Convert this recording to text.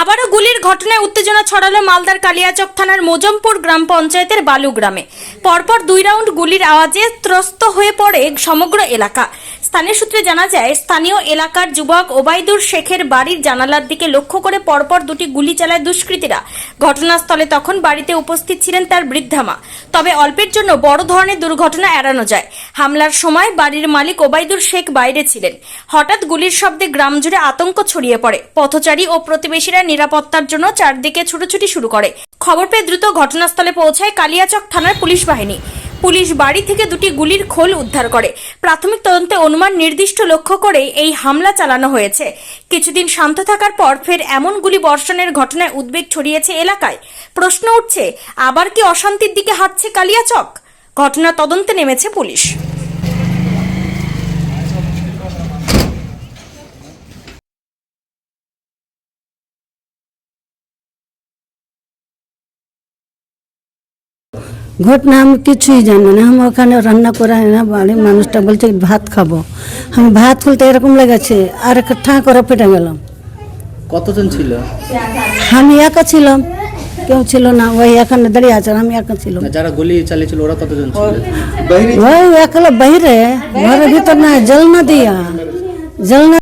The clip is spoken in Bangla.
আবারও গুলির ঘটনায় উত্তেজনা ছড়ালো মালদার কালিয়াচক থানার মোজমপুর গ্রাম পঞ্চায়েতের বালু গ্রামে পরপর দুই রাউন্ড গুলির আওয়াজে ত্রস্ত হয়ে পড়ে সমগ্র এলাকা। স্থানীয় সূত্রে জানা যায়, স্থানীয় এলাকার যুবক ওবায়দুর শেখের বাড়ির জানালার দিকে লক্ষ্য করে পরপর দুটি গুলি চালায় দুষ্কৃতীরা। ঘটনাস্থলে তখন বাড়িতে উপস্থিত ছিলেন তার বৃদ্ধা মা। তবে অল্পের জন্য বড় ধরনের দুর্ঘটনা এড়ানো যায়। হামলার সময় বাড়ির মালিক ওবায়দুর শেখ বাইরে ছিলেন। হঠাৎ গুলির শব্দে গ্রাম জুড়ে আতঙ্ক ছড়িয়ে পড়ে। পথচারী ও প্রতিবেশীরা নিরাপত্তার জন্য চারদিকে ছুটোছুটি শুরু করে। খবর পেয়ে দ্রুত ঘটনাস্থলে পৌঁছায় কালিয়াচক থানার পুলিশ বাহিনী। পুলিশ বাড়ি থেকে দুটি গুলির খোল উদ্ধার করে। প্রাথমিক তদন্তে অনুমান নির্দিষ্ট লক্ষ্য করে এই হামলা চালানো হয়েছে। কিছুদিন শান্ত থাকার পর ফের এমন গুলি বর্ষণের ঘটনায় উদ্বেগ ছড়িয়েছে এলাকায়। প্রশ্ন উঠছে, আবার কি অশান্তির দিকে হাঁটছে কালিয়াচক? ঘটনা তদন্তে নেমেছে পুলিশ। ঘটনা আমি কিছুই জানি না। আমি ওখানে রান্না করে না বাড়ির মানুষটা বলছে ভাত খাব। আমি ভাত খুলতে এরকম লেগেছে আর একটা ঠাঁ করে ফেটে গেলাম। কতজন ছিল? আমি একা ছিলাম কেউ ছিল না ওই এখানে দাঁড়িয়ে আছে আমি একা ছিলাম। না যারা গুলি চালিয়েছিল ওরা কতজন ছিল? ওই একলা বাইরে ঘরের ভিতর না জল না দিয়া জল না